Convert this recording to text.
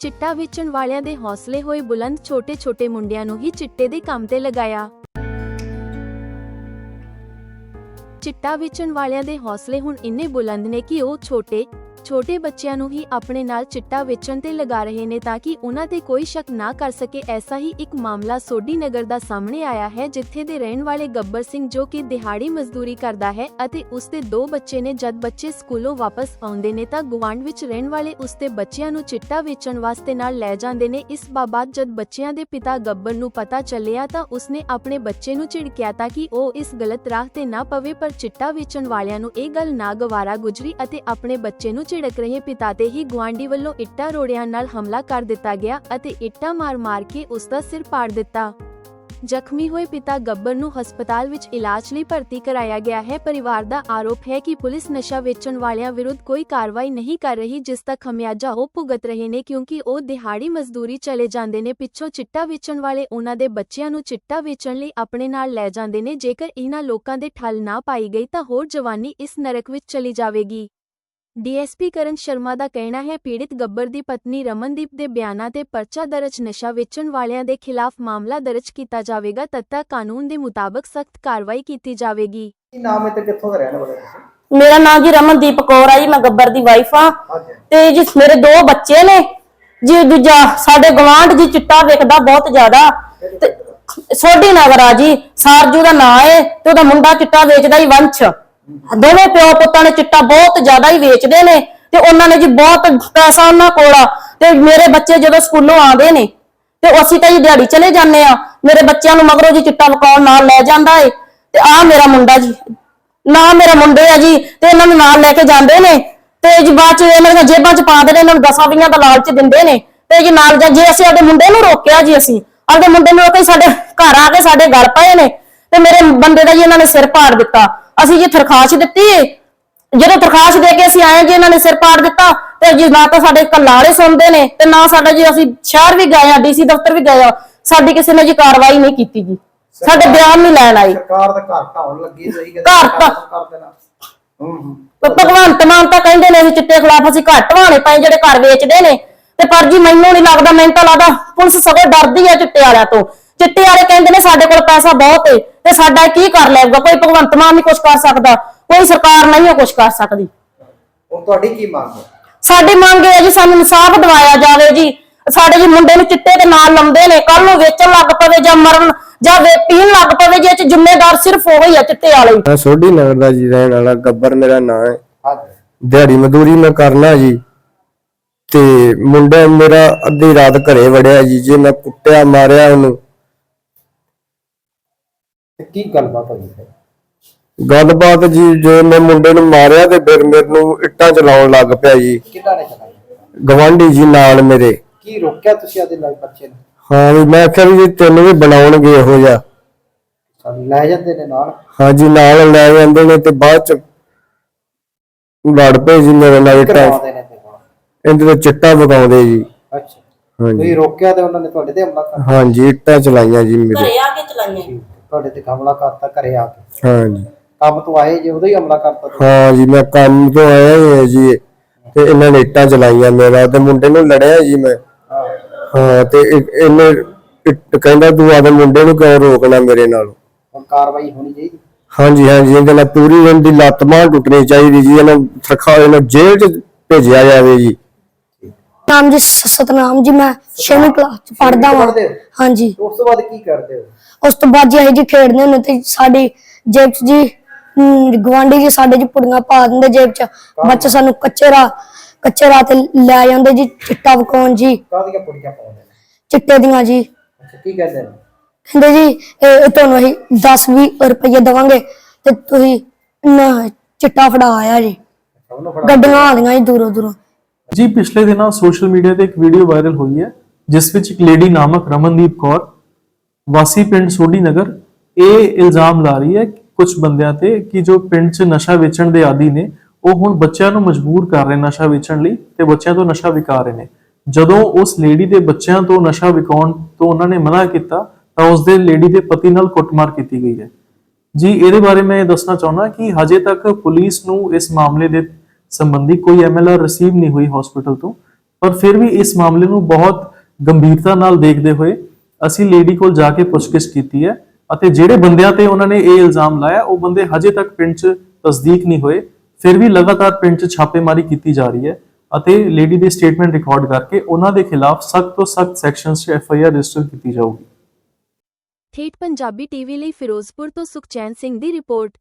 ਚਿੱਟਾ ਵੇਚਣ ਵਾਲਿਆਂ ਦੇ ਹੌਸਲੇ ਹੋਏ ਬੁਲੰਦ ਛੋਟੇ-ਛੋਟੇ ਮੁੰਡਿਆਂ ਨੂੰ ਹੀ ਚਿੱਟੇ ਦੇ ਕੰਮ ਤੇ ਲਗਾਇਆ। ਚਿੱਟਾ ਵੇਚਣ ਵਾਲਿਆਂ ਦੇ ਹੌਸਲੇ ਹੁਣ ਇੰਨੇ ਬੁਲੰਦ ਨੇ ਕਿ ਉਹ ਛੋਟੇ ਛੋਟੇ ਬੱਚਿਆਂ ਨੂੰ ਹੀ ਆਪਣੇ ਨਾਲ ਚਿੱਟਾ ਵੇਚਣ ਤੇ ਲਗਾ ਰਹੇ ਨੇ ਤਾਂ ਕਿ ਉਹਨਾਂ ਤੇ ਕੋਈ ਸ਼ੱਕ ਨਾ ਕਰ ਸਕੇ, ਐਸਾ ਹੀ ਇੱਕ ਮਾਮਲਾ ਸੋਢੀ ਨਗਰ ਦਾ ਸਾਹਮਣੇ ਆਇਆ ਹੈ, ਜਿੱਥੇ ਦੇ ਰਹਿਣ ਵਾਲੇ ਗੱਬਰ ਸਿੰਘ ਜੋ ਕਿ ਦਿਹਾੜੀ ਮਜ਼ਦੂਰੀ ਕਰਦਾ ਹੈ ਅਤੇ ਉਸ ਦੇ ਦੋ ਬੱਚੇ ਨੇ ਜਦ ਬੱਚੇ ਸਕੂਲੋਂ ਵਾਪਸ ਆਉਂਦੇ ਨੇ ਤਾਂ ਗੁਆਂਢ ਵਿੱਚ ਰਹਿਣ ਵਾਲੇ ਉਸ ਦੇ ਬੱਚਿਆਂ ਨੂੰ ਚਿੱਟਾ ਵੇਚਣ ਵਾਸਤੇ ਨਾਲ ਲੈ ਜਾਂਦੇ ਨੇ। ਇਸ ਬਾਬਤ ਜਦ ਬੱਚਿਆਂ ਦੇ ਪਿਤਾ ਗੱਬਰ ਨੂੰ ਪਤਾ ਚੱਲਿਆ ਤਾਂ ਉਸਨੇ ਆਪਣੇ ਬੱਚੇ ਨੂੰ ਝਿੜਕਿਆ ਤਾਂ ਕਿ ਉਹ ਇਸ ਗਲਤ ਰਾਹ ਤੇ ਨਾ ਪਵੇ, ਪਰ ਚਿੱਟਾ ਵੇਚਣ ਵਾਲਿਆਂ ਨੂੰ ਇਹ ਗੱਲ ਨਾ ਗਵਾਰਾ ਗੁਜਰੀ ਅਤੇ ਆਪਣੇ ਬੱਚੇ ਨੂੰ ਝਿੜਕ ਰਹੇ ਪਿਤਾ ਤੇ ਹੀ ਗੁਆਂਢੀ ਵੱਲੋਂ ਇੱਟਾਂ ਰੋੜਿਆਂ ਨਾਲ ਹਮਲਾ ਕਰ ਦਿੱਤਾ ਗਿਆ ਅਤੇ ਇੱਟਾਂ ਮਾਰ-ਮਾਰ ਕੇ ਉਸ ਦਾ ਸਿਰ ਪਾੜ ਦਿੱਤਾ। ਜ਼ਖਮੀ ਹੋਏ ਪਿਤਾ ਗੱਬਰ ਨੂੰ ਹਸਪਤਾਲ ਵਿੱਚ ਇਲਾਜ ਲਈ ਭਰਤੀ ਕਰਾਇਆ ਗਿਆ ਹੈ। ਪਰਿਵਾਰ ਦਾ ਆਰੋਪ ਹੈ ਕਿ ਪੁਲਿਸ ਨਸ਼ਾ ਵੇਚਣ ਵਾਲਿਆਂ ਵਿਰੁੱਧ ਕੋਈ ਕਾਰਵਾਈ ਨਹੀਂ ਕਰ ਰਹੀ, ਜਿਸ ਦਾ ਖਮਿਆਜਾ ਉਹ ਭੁਗਤ ਰਹੇ ਨੇ, ਕਿਉਂਕਿ ਉਹ ਦਿਹਾੜੀ ਮਜ਼ਦੂਰੀ ਚਲੇ ਜਾਂਦੇ ਨੇ। ਪਿੱਛੋਂ ਚਿੱਟਾ ਵੇਚਣ ਵਾਲੇ ਉਹਨਾਂ ਦੇ ਬੱਚਿਆਂ ਨੂੰ ਚਿੱਟਾ ਵੇਚਣ ਲਈ ਆਪਣੇ ਨਾਲ ਲੈ ਜਾਂਦੇ ਨੇ। ਜੇਕਰ ਇਹਨਾਂ ਲੋਕਾਂ ਦੇ ਠੱਲ ਨਾ ਪਾਈ ਗਈ ਤਾਂ ਹੋਰ ਜਵਾਨੀ ਇਸ ਨਰਕ ਵਿੱਚ ਚਲੀ ਜਾਵੇਗੀ। ਡੀਐਸਪੀ ਕਰਨ ਸ਼ਰਮਾ ਦਾ ਕਹਿਣਾ ਹੈ ਪੀੜਿਤ ਗੱਬਰ ਦੀ ਪਤਨੀ ਰਮਨਦੀਪ ਦੇ ਬਿਆਨਾਂ ਤੇ ਪਰਚਾ ਦਰਜ ਨਸ਼ਾ ਵੇਚਣ ਵਾਲਿਆਂ ਦੇ ਖਿਲਾਫ ਮਾਮਲਾ ਦਰਜ ਕੀਤਾ ਜਾਵੇਗਾ ਤੱਤਾ ਕਾਨੂੰਨ ਦੇ ਮੁਤਾਬਕ ਸਖਤ ਕਾਰਵਾਈ ਕੀਤੀ ਜਾਵੇਗੀ। ਕੀ ਨਾਮ ਹੈ ਤੇ ਕਿੱਥੋਂ ਦਾ ਰਹਿਣ ਵਾਲੇ ਤੁਸੀਂ? ਮੇਰਾ ਨਾਮ ਜੀ ਰਮਨਦੀਪ ਕੌਰ ਆ ਜੀ ਮੈਂ ਗੱਬਰ ਦੀ ਵਾਈਫ ਆ। ਹਾਂਜੀ। ਤੇ ਜੀ ਮੇਰੇ ਦੋ ਬੱਚੇ ਨੇ ਜੀ ਦੂਜਾ ਸਾਡੇ ਗਵਾਂਢ ਜੀ ਚਿੱਟਾ ਵੇਖਦਾ ਬਹੁਤ ਜ਼ਿਆਦਾ। ਤੇ ਸੋਢੀ ਨਗਰ ਆ ਜੀ ਸਾਰਜੂ ਦਾ ਨਾਂ ਹੈ ਤੇ ਉਹਦਾ ਮੁੰਡਾ ਚਿੱਟਾ ਵੇਚਦਾ ਹੀ ਵੰਸ਼। ਦੋਵੇਂ ਪਿਓ ਪੁੱਤਾਂ ਨੇ ਚਿੱਟਾ ਬਹੁਤ ਜ਼ਿਆਦਾ ਹੀ ਵੇਚਦੇ ਨੇ ਤੇ ਉਹਨਾਂ ਨੇ ਜੀ ਬਹੁਤ ਪੈਸਾ ਉਹਨਾਂ ਕੋਲ ਆ। ਤੇ ਮੇਰੇ ਬੱਚੇ ਜਦੋਂ ਸਕੂਲੋਂ ਆਉਂਦੇ ਨੇ, ਤੇ ਅਸੀਂ ਤਾਂ ਜੀ ਦਿਹਾੜੀ ਚਲੇ ਜਾਂਦੇ ਆ ਮੇਰੇ ਬੱਚਿਆਂ ਨੂੰ ਮਗਰੋਂ ਜੀ ਚਿੱਟਾ ਵਕਾਉਣ ਨਾਲ ਲੈ ਜਾਂਦਾ ਏ। ਤੇ ਆ ਮੇਰਾ ਮੁੰਡਾ ਜੀ, ਨਾ ਮੇਰਾ ਮੁੰਡੇ ਆ ਜੀ, ਤੇ ਇਹਨਾਂ ਨੂੰ ਨਾਲ ਲੈ ਕੇ ਜਾਂਦੇ ਨੇ। ਤੇ ਜੀ ਬਾਅਦ ਚ ਇਹਨਾਂ ਦੀਆਂ ਜੇਬਾਂ ਚ ਪਾਉਂਦੇ ਨੇ ਇਹਨਾਂ ਨੂੰ ਦਸਾਂ ਵੀਆਂ ਦਾ ਲਾਲਚ ਦਿੰਦੇ ਨੇ। ਤੇ ਜੀ ਨਾਲ ਜੇ ਅਸੀਂ ਆਪਣੇ ਮੁੰਡੇ ਨੂੰ ਰੋਕਿਆ ਜੀ ਅਸੀਂ ਆਪਣੇ ਮੁੰਡੇ ਨੂੰ ਰੋਕੇ ਸਾਡੇ ਘਰ ਆ ਕੇ ਸਾਡੇ ਗਲ ਪਏ ਨੇ। ਤੇ ਮੇਰੇ ਬੰਦੇ ਦਾ ਜੀ ਇਹਨਾਂ ਨੇ ਸਿਰ ਪਾੜ ਦਿੱਤਾ। ਅਸੀਂ ਜੀ ਤਰਖਾਸ਼ ਦਿੱਤੀ। ਏ ਜਦੋਂ ਤਰਖਾਸ਼ ਦੇ ਕੇ ਅਸੀਂ ਆਏ ਜੀ ਇਹਨਾਂ ਨੇ ਸਿਰ ਪਾੜ ਦਿੱਤਾ ਤੇ ਜੀ ਨਾ ਤਾਂ ਸਾਡੇ ਕੱਲਾੜੇ ਸੁਣਦੇ ਨੇ ਤੇ ਨਾ ਸਾਡਾ ਜੀ ਅਸੀਂ ਸ਼ਹਿਰ ਵੀ ਗਏ ਆ ਡੀਸੀ ਦਫ਼ਤਰ ਵੀ ਗਏ ਆ। ਸਾਡੀ ਕਿਸੇ ਨੇ ਜੀ ਕਾਰਵਾਈ ਨਹੀਂ ਕੀਤੀ ਜੀ। ਸਾਡੇ ਬਿਆਨ ਨਹੀਂ ਲੈਣ ਆਈ। ਸਰਕਾਰ ਦਾ ਘਰ ਢਾਉਣ ਲੱਗੀ ਸਹੀ ਕਿ ਘਰ ਤਾਂ- ਕਰ ਦੇਣਾ। ਹੂੰ ਹੂੰ। ਭਗਵੰਤ ਮਾਨ ਤਾਂ ਕਹਿੰਦੇ ਨੇ ਅਸੀਂ ਚਿੱਟੇ ਖਿਲਾਫ ਅਸੀਂ ਘੱਟ ਵਾਣੇ ਪਏ ਜਿਹੜੇ ਘਰ ਵੇਚਦੇ ਨੇ। ਤੇ ਪਰ ਜੀ ਮੈਨੂੰ ਨਹੀਂ ਲੱਗਦਾ ਮੈਨੂੰ ਤਾਂ ਲੱਗਦਾ ਪੁਲਿਸ ਸਗੋਂ ਡਰਦੀ ਹੈ ਚਿੱਟੇ ਵਾਲਿਆਂ ਤੋਂ। ਚਿੱਟੇ ਵਾਲੇ ਕਹਿੰਦੇ ਨੇ ਸਾਡੇ ਕੋਲ ਪੈਸਾ ਬਹੁਤ ਏ। ਤੇ ਸਾਡਾ ਕੀ ਕਰ ਲੈਗਾ ਕੋਈ ਭਗਵੰਤ ਮਾਨ ਨਹੀਂ ਕੁਝ ਕਰ ਸਕਦਾ। ਕੋਈ ਸਰਕਾਰ ਨਹੀਂ ਉਹ ਕੁਝ ਕਰ ਸਕਦੀ। ਹੁਣ ਤੁਹਾਡੀ ਕੀ ਮੰਗ ਹੈ? ਸਾਡੀ ਮੰਗ ਇਹ ਹੈ ਜੀ ਸਾਨੂੰ ਇਨਸਾਫ ਦਿਵਾਇਆ ਜਾਵੇ ਜੀ। ਸਾਡੇ ਜੀ ਮੁੰਡੇ ਨੂੰ ਚਿੱਟੇ ਦੇ ਨਾਲ ਲਾਉਂਦੇ ਨੇ। ਕੱਲ ਨੂੰ ਵੇਚਣ ਲੱਗ ਪਵੇ ਜਾਂ ਮਰਨ ਜਾਂ ਵੇ ਪੀਣ ਲੱਗ ਪਵੇ ਜੇ ਇਹ ਚ ਜ਼ਿੰਮੇਦਾਰ ਸਿਰਫ ਉਹ ਹੀ ਆ ਚਿੱਟੇ ਵਾਲੇ ਹੀ। ਮੈਂ ਸੋਢੀ ਨਗਰ ਦਾ ਜੀ ਰਹਿਣ ਵਾਲਾ ਗੱਬਰ ਮੇਰਾ ਨਾਂ ਹੈ। ਹਾਂਜੀ ਦਿਹਾੜੀ ਮਜ਼ਦੂਰੀ ਮੈਂ ਕਰਨਾ ਜੀ। ਤੇ ਮੁੰਡਾ ਮੇਰਾ ਅੱਧੀ ਰਾਤ ਘਰੇ ਵੜਿਆ ਜੀ। ਜੇ ਮੈਂ ਕੁੱਟਿਆ ਮਾਰਿਆ ਉਹਨੂੰ ਤੇ ਕੀ ਗੱਲਬਾਤ ਹੋਈ ਫਿਰ? ਗੱਲਬਾਤ ਜੀ ਜੇ ਮੈਂ ਮੁੰਡੇ ਨੂੰ ਮਾਰਿਆ ਤੇ ਫਿਰ ਮੈਨੂੰ ਇੱਟਾਂ ਚਲਾਉਣ ਲੱਗ ਪਿਆ ਜੀ। ਕਿਹਨਾਂ ਨੇ ਚਲਾਈ? ਗਵਾਂਢੀ ਜੀ ਨਾਲ ਮੇਰੇ। ਕੀ ਰੋਕਿਆ ਤੁਸੀਂ ਆਦੇ ਨਾਲ ਬੱਚੇ ਨੂੰ? ਹਾਂ ਵੀ ਮੈਂ ਕਿਹਾ ਵੀ ਜੀ ਤੈਨੂੰ ਵੀ ਬਣਾਉਣਗੇ ਇਹੋ ਜਿਹਾ। ਸਾਨੂੰ ਲੈ ਜਾਂਦੇ ਨੇ ਨਾਲ। ਹਾਂ ਜੀ ਨਾਲ ਲੈ ਜਾਂਦੇ ਨੇ ਤੇ ਬਾਅਦ ਚ ਲੜ ਪਏ ਜੀ ਮੇਰੇ ਨਾਲ ਇੱਟਾਂ ਕਰਵਾਉਂਦੇ ਨੇ ਤੇ ਇਹਦੇ ਤੇ ਚਿੱਟਾ ਵਗਾਉਂਦੇ ਜੀ। ਅੱਛਾ। ਹਾਂ ਜੀ। ਤੁਸੀਂ ਰੋਕਿਆ ਤੇ ਉਹਨਾਂ ਨੇ ਤੁਹਾਡੇ ਤੇ ਹਮਲਾ ਕਰ ਹਾਂ ਜੀ ਇੱਟਾਂ ਚਲਾਈਆਂ ਜੀ ਮੇਰੇ। ਘਰੇ ਆ ਕੇ ਚਲਾਈਆਂ। ਤੁਹਾਡੇ ਤੇ ਹਮਲਾ ਕਰਤਾ ਘਰੇ ਆ ਕੇ। ਹਾਂ ਜੀ ਕੰਮ ਤੋਂ ਆਏ ਜੇ ਉਦੋਂ ਹੀ ਹਮਲਾ ਕਰਤਾ ਤੁਸੀਂ। ਹਾਂ ਜੀ ਮੈਂ ਕੰਮ ਤੋਂ ਆਇਆ ਹੀ ਹਾਂ ਜੀ। ਤੇ ਇਹਨਾਂ ਨੇ ਇੱਟਾਂ ਚਲਾਈਆਂ ਮੇਰਾ ਤੇ ਮੁੰਡੇ ਨੂੰ ਲੜਿਆ ਜੀ ਮੈਂ। ਹਾਂ। ਹਾਂ ਤੇ ਇਹ- ਇਹਨੇ ਇੱਟ- ਕਹਿੰਦਾ ਤੂੰ ਆਦੇ ਮੁੰਡੇ ਨੂੰ ਕਿਉਂ ਰੋਕਣਾ ਮੇਰੇ ਨਾਲ? ਹੁਣ ਕਾਰਵਾਈ ਹੋਣੀ ਚਾਹੀਦੀ? ਹਾਂਜੀ ਹਾਂਜੀ ਇਹਦੇ ਨਾਲ ਪੂਰੀ ਇਹਦੀ ਲੱਤ ਬਾਂਹ ਟੁੱਟਣੀ ਚਾਹੀਦੀ ਜੀ। ਇਹਨੂੰ ਸਰਖਾ ਇਹਨੂੰ ਜੇਲ੍ਹ 'ਚ ਭੇਜਿਆ ਜਾਵੇ ਜੀ। ਨਾਮ ਜੀ ਸਤਨਾਮ ਜੀ ਮੈਂ 6ਵੀਂ ਕਲਾਸ ਚ ਪੜਦਾ ਵਾਂ। ਪੜ੍ਹਦੇ ਹੋ? ਹਾਂਜੀ। ਉਸ ਤੋਂ ਬਾਅਦ ਕੀ ਕਰਦੇ ਹੋ? ਉਸ ਤੋਂ ਬਾਅਦ ਜੀ ਅਸੀਂ ਜੀ ਖੇਡਦੇ ਹੁੰਦੇ ਤੇ ਸਾਡੀ ਜੇਬ ਚ ਜੀ ਗਵਾਂਢੀ ਜੀ ਸਾਡੇ ਜੀ ਪੁੜੀਆਂ ਪਾ ਦਿੰਦੇ ਜੇਬ ਚ। ਬੱਚੇ ਸਾਨੂੰ ਕੱਚੇ ਰਾਹ ਕੱਚੇ ਰਾਹ ਤੇ ਲੈ ਜਾਂਦੇ ਜੀ ਚਿੱਟਾ ਵਕਾਉਣ ਜੀ। ਕਾਹਦੀਆਂ ਪੁੜੀਆਂ ਪਾਉਂਦੇ ਨੇ? ਚਿੱਟੇ ਦੀਆਂ ਜੀ। ਅੱਛਾ ਕੀ ਕਹਿੰਦੇ ਨੇ? ਕਹਿੰਦੇ ਜੀ ਇਹ ਤੁਹਾਨੂੰ ਅਸੀਂ 10 20 ਰੁਪਏ ਦੇਵਾਂਗੇ ਤੇ ਤੁਸੀਂ ਨਾ ਚਿੱਟਾ ਫੜਾ ਆਇਆ ਜੀ। ਅੱਛਾ, ਉਹਨੂੰ ਫੜਾ ਗੱਡੀਆਂ ਆਉਂਦੀਆਂ ਜੀ ਦੂਰੋਂ ਦੂਰੋਂ ਜੀ, ਪਿਛਲੇ ਦਿਨਾਂ ਸੋਸ਼ਲ ਮੀਡੀਆ ਤੇ ਇੱਕ ਵੀਡੀਓ ਵਾਇਰਲ ਹੋਈ ਹੈ, ਜਿਸ ਵਿੱਚ ਇੱਕ ਲੇਡੀ ਨਾਮਕ ਰਮਨਦੀਪ ਕੌਰ ਵਾਸੀ ਪਿੰਡ ਸੋਢੀ ਨਗਰ, ਇਹ ਇਲਜ਼ਾਮ ਲਾ ਰਹੀ ਹੈ ਕੁਝ ਬੰਦਿਆਂ ਤੇ ਕਿ ਜੋ ਪਿੰਡ 'ਚ ਨਸ਼ਾ ਵੇਚਣ ਦੇ ਆਦੀ ਨੇ, ਉਹ ਹੁਣ ਬੱਚਿਆਂ ਨੂੰ ਮਜਬੂਰ ਕਰ ਰਹੇ ਨਸ਼ਾ ਵੇਚਣ ਲਈ ਤੇ ਬੱਚਿਆਂ ਤੋਂ ਨਸ਼ਾ ਵਿਕਾ ਰਹੇ ਨੇ। ਜਦੋਂ ਉਸ ਲੇਡੀ ਦੇ ਬੱਚਿਆਂ ਤੋਂ ਨਸ਼ਾ ਵਿਕਾਉਣ ਤੋਂ ਉਹਨਾਂ ਨੇ ਮਨਾ ਕੀਤਾ, ਤਾਂ ਉਸ ਦੇ ਲੇਡੀ ਦੇ ਪਤੀ ਨਾਲ ਕੁੱਟਮਾਰ ਕੀਤੀ ਗਈ ਹੈ। ਜੀ, ਇਹਦੇ ਬਾਰੇ ਮੈਂ ਇਹ ਦੱਸਣਾ ਚਾਹੁੰਦਾ ਕਿ ਹਜੇ ਤੱਕ ਪੁਲਿਸ ਨੂੰ ਇਸ ਮਾਮਲੇ ਦੇ ਸੰਬੰਧੀ ਕੋਈ ਐਮਐਲਆਰ ਰਿਸੀਵ ਨਹੀਂ ਹੋਈ ਹਸਪੀਟਲ ਤੋਂ, ਪਰ ਫਿਰ ਵੀ ਇਸ ਮਾਮਲੇ ਨੂੰ ਬਹੁਤ ਗੰਭੀਰਤਾ ਨਾਲ ਦੇਖਦੇ ਹੋਏ ਅਸੀਂ ਲੇਡੀ ਕੋਲ ਜਾ ਕੇ ਪੁੱਛਗਿੱਛ ਕੀਤੀ ਹੈ ਅਤੇ ਜਿਹੜੇ ਬੰਦਿਆਂ ਤੇ ਉਹਨਾਂ ਨੇ ਇਹ ਇਲਜ਼ਾਮ ਲਾਇਆ, ਉਹ ਬੰਦੇ ਹਜੇ ਤੱਕ ਪਿੰਡ 'ਚ ਤਸਦੀਕ ਨਹੀਂ ਹੋਏ, ਫਿਰ ਵੀ ਲਗਾਤਾਰ ਪਿੰਡ 'ਚ ਛਾਪੇਮਾਰੀ ਕੀਤੀ ਜਾ ਰਹੀ ਹੈ ਅਤੇ ਲੇਡੀ ਦੀ ਸਟੇਟਮੈਂਟ ਰਿਕਾਰਡ ਕਰਕੇ ਉਹਨਾਂ ਦੇ ਖਿਲਾਫ ਸਖਤ ਤੋਂ ਸਖਤ ਸੈਕਸ਼ਨਸ 'ਚ ਐਫ ਰਜਿਸਟਰ ਕੀਤੀ ਜਾਊਗੀ। ਠੇਠ ਪੰਜਾਬੀ ਟੀਵੀ ਲਈ ਫਿਰੋਜ਼ਪੁਰ ਤੋਂ ਸੁਖਚੈਨ ਸਿੰਘ ਦੀ ਰਿਪੋਰਟ।